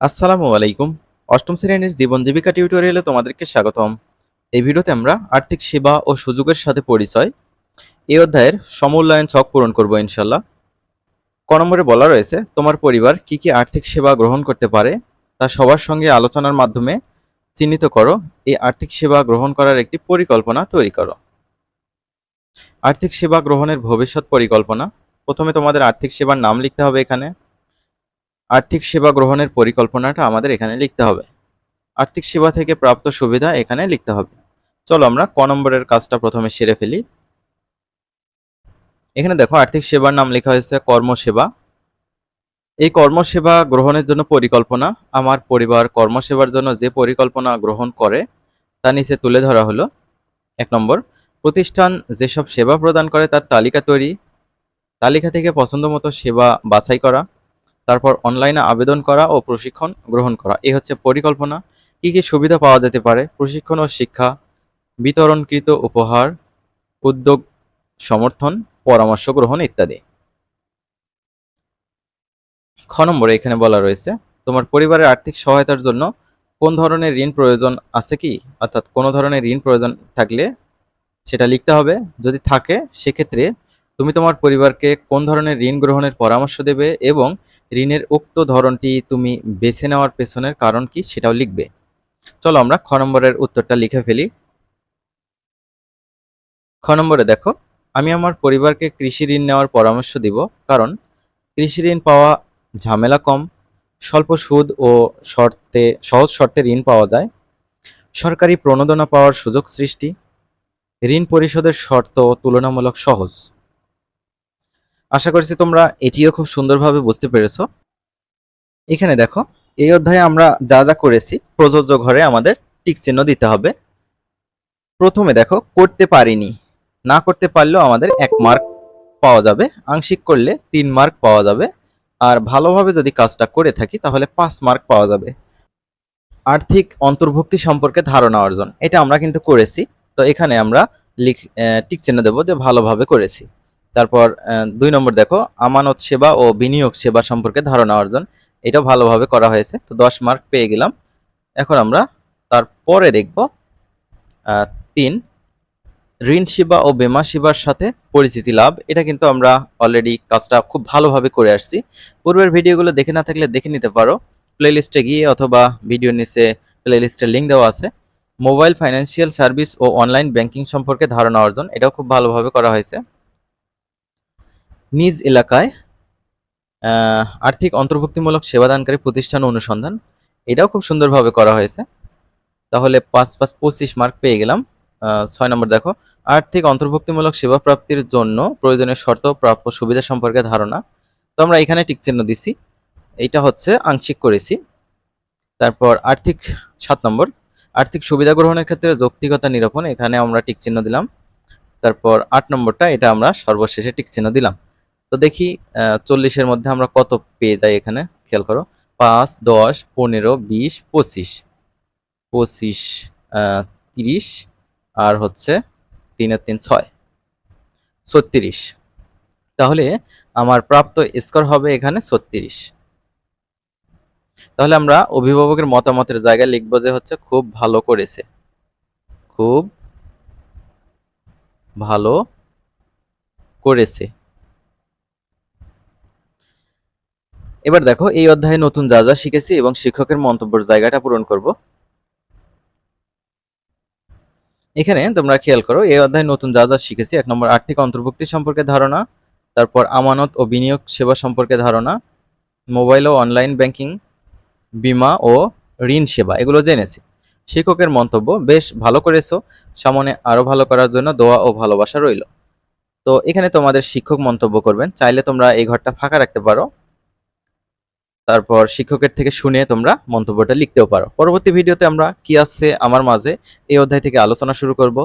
আসসালামু আলাইকুম। অষ্টম শ্রেণির জীবন জীবিকা টিউটোরিয়ালে তোমাদেরকে স্বাগতম। এই ভিডিওতে আমরা আর্থিক সেবা ও সুযোগের সাথে পরিচয়। এই অধ্যায়ের সমূল্যায়ন ছক পূরণ করব ইনশাল্লাহ ক নম্বরে বলা রয়েছে, তোমার পরিবার কি কি আর্থিক সেবা গ্রহণ করতে পারে তা সবার সঙ্গে আলোচনার মাধ্যমে চিহ্নিত করো। এই আর্থিক সেবা গ্রহণ করার একটি পরিকল্পনা তৈরি করো। আর্থিক সেবা গ্রহণের ভবিষ্যৎ পরিকল্পনা। প্রথমে তোমাদের আর্থিক সেবার নাম লিখতে হবে এখানে। আর্থিক সেবা গ্রহণের পরিকল্পনাটা আমাদের এখানে লিখতে হবে। আর্থিক সেবা থেকে প্রাপ্ত সুবিধা এখানে লিখতে হবে। চলো আমরা ক নম্বরের কাজটা প্রথমে সেরে ফেলি। এখানে দেখো, আর্থিক সেবার নাম লেখা হয়েছে কর্মসেবা। এই কর্মসেবা গ্রহণের জন্য পরিকল্পনা, আমার পরিবার কর্মসেবার জন্য যে পরিকল্পনা গ্রহণ করে, তা নিচে তুলে ধরা হলো। এক নম্বর, প্রতিষ্ঠান যেসব সেবা প্রদান করে তার তালিকা তৈরি। তালিকা থেকে পছন্দ মতো সেবা বাছাই করা। তারপর অনলাইনে আবেদন করা ও প্রশিক্ষণ গ্রহণ করা। এই হচ্ছে পরিকল্পনা। কি কি সুবিধা পাওয়া যেতে পারে? প্রশিক্ষণ ও শিক্ষা, বিতরণকৃত উপহার, উদ্যোগ, সমর্থন, পরামর্শ গ্রহণ ইত্যাদি। খ নম্বরে এখানে বলা রয়েছে, তোমার পরিবারের আর্থিক সহায়তার জন্য কোন ধরনের ঋণ প্রয়োজন আছে কি? অর্থাৎ কোনো ধরনের ঋণ প্রয়োজন থাকলে সেটা লিখতে হবে। যদি থাকে, সেক্ষেত্রে তুমি তোমার পরিবারকে কোন ধরনের ঋণ গ্রহণের পরামর্শ দেবে এবং ঋণের উক্ত ধরনটি তুমি বেছে নেওয়ার পেছনের কারণ কি সেটাও লিখবে। চলো আমরা খ নম্বরের উত্তরটা লিখে ফেলি। খ নম্বরে দেখো, আমি আমার পরিবারকে কৃষি ঋণ নেওয়ার পরামর্শ দিব কারণ কৃষি ঋণ পাওয়া ঝামেলা কম, স্বল্প সুদ ও শর্তে, সহজ শর্তে ঋণ পাওয়া যায়, সরকারি প্রণোদনা পাওয়ার সুযোগ সৃষ্টি, ঋণ পরিশোধের শর্ত তুলনামূলক সহজ। আশা করছি তোমরা এটিও খুব সুন্দরভাবে বুঝতে পেরেছ। এখানে দেখো, এই অধ্যায়ে আমরা যা যা করেছি, প্রযোজ্য ঘরে আমাদের টিক চিহ্ন দিতে হবে। প্রথমে দেখো, করতে পারিনি। না করতে পারলেও আমাদের এক মার্ক পাওয়া যাবে। আংশিক করলে তিন মার্ক পাওয়া যাবে। আর ভালোভাবে যদি কাজটা করে থাকি, তাহলে পাঁচ মার্ক পাওয়া যাবে। আর্থিক অন্তর্ভুক্তি সম্পর্কে ধারণা অর্জন, এটা আমরা কিন্তু করেছি। তো এখানে আমরা লিখ টিক চিহ্ন দেবো যে ভালোভাবে করেছি। তারপর দুই নম্বর দেখো, আমানত সেবা ও বিনিয়োগ সেবা সম্পর্কে ধারণা অর্জন। এটা ভালোভাবে করা হয়েছে, তো দশ মার্ক পেয়ে গেলাম। এখন আমরা তারপরে দেখব তিন, ঋণ সেবা ও বেমা সেবার সাথে পরিচিতি লাভ। এটা কিন্তু আমরা অলরেডি কাজটা খুব ভালোভাবে করে আসছি। পূর্বের ভিডিওগুলো দেখে না থাকলে দেখে নিতে পারো। প্লেলিস্টে গিয়ে অথবা ভিডিওর নিচে প্লেলিস্টের লিঙ্ক দেওয়া আছে। মোবাইল ফাইন্যান্সিয়াল সার্ভিস ও অনলাইন ব্যাংকিং সম্পর্কে ধারণা অর্জন, এটাও খুব ভালোভাবে করা হয়েছে। নিজ এলাকায় আর্থিক অন্তর্ভুক্তিমূলক সেবাদানকারী প্রতিষ্ঠান অনুসন্ধান। এটাও খুব সুন্দরভাবে করা হয়েছে। তাহলে পাঁচ পাঁচ পঁচিশ মার্ক পেয়ে গেলাম। ছয় নম্বর দেখো। আর্থিক অন্তর্ভুক্তিমূলক সেবা প্রাপ্তির জন্য প্রয়োজনীয় শর্ত প্রাপ্য সুবিধা সম্পর্কে ধারণা। তো আমরা এখানে টিক চিহ্ন দিছি। এইটা হচ্ছে আংশিক করেছি। তারপর আর্থিক সাত নম্বর। আর্থিক সুবিধা গ্রহণের ক্ষেত্রে যৌক্তিকতা নিরূপণ। এখানে আমরা টিক চিহ্ন দিলাম। তারপর আট নম্বরটা, এটা আমরা সর্বশেষে টিক চিহ্ন দিলাম। তো দেখি চল্লিশের মধ্যে আমরা কত পেয়ে যাই এখানে? খেয়াল করো, পাঁচ, দশ, পনেরো, বিশ, পঁচিশ। পঁচিশ তিরিশ, আর হচ্ছে তিনের তিন, ছয়। ছত্রিশ। তাহলে আমার প্রাপ্ত স্কোর হবে এখানে ছত্রিশ। তাহলে আমরা অভিভাবকের মতামতের জায়গায় লিখব যে হচ্ছে খুব ভালো করেছে। খুব ভালো করেছে। এবার দেখো, এই অধ্যায়ে নতুন যা যা শিখেছি এবং শিক্ষকের মন্তব্যের জায়গাটা পূরণ করব। এখানে তোমরা খেয়াল করো, এই অধ্যায়ে নতুন যা যা শিখেছি, এক নম্বর আর্থিক অন্তর্ভুক্তি সম্পর্কে ধারণা, তারপর আমানত ও বিনিয়োগ সেবা সম্পর্কে ধারণা, মোবাইল ও অনলাইন ব্যাংকিং, বিমা ও ঋণ সেবা, এগুলো জেনেছি। শিক্ষকের মন্তব্য, বেশ, ভালো করেছ। সামনে আরও ভালো করার জন্য দোয়া ও ভালোবাসা রইল। তো এখানে তোমাদের শিক্ষক মন্তব্য করবেন, চাইলে তোমরা এই ঘরটা ফাঁকা রাখতে পারো। তারপর শিক্ষকের থেকে শুনে তোমরা মন্তব্যটা লিখতেও পারো। পরবর্তী ভিডিওতে আমরা কি আছে আমার মাঝে এই অধ্যায় থেকে আলোচনা শুরু করব।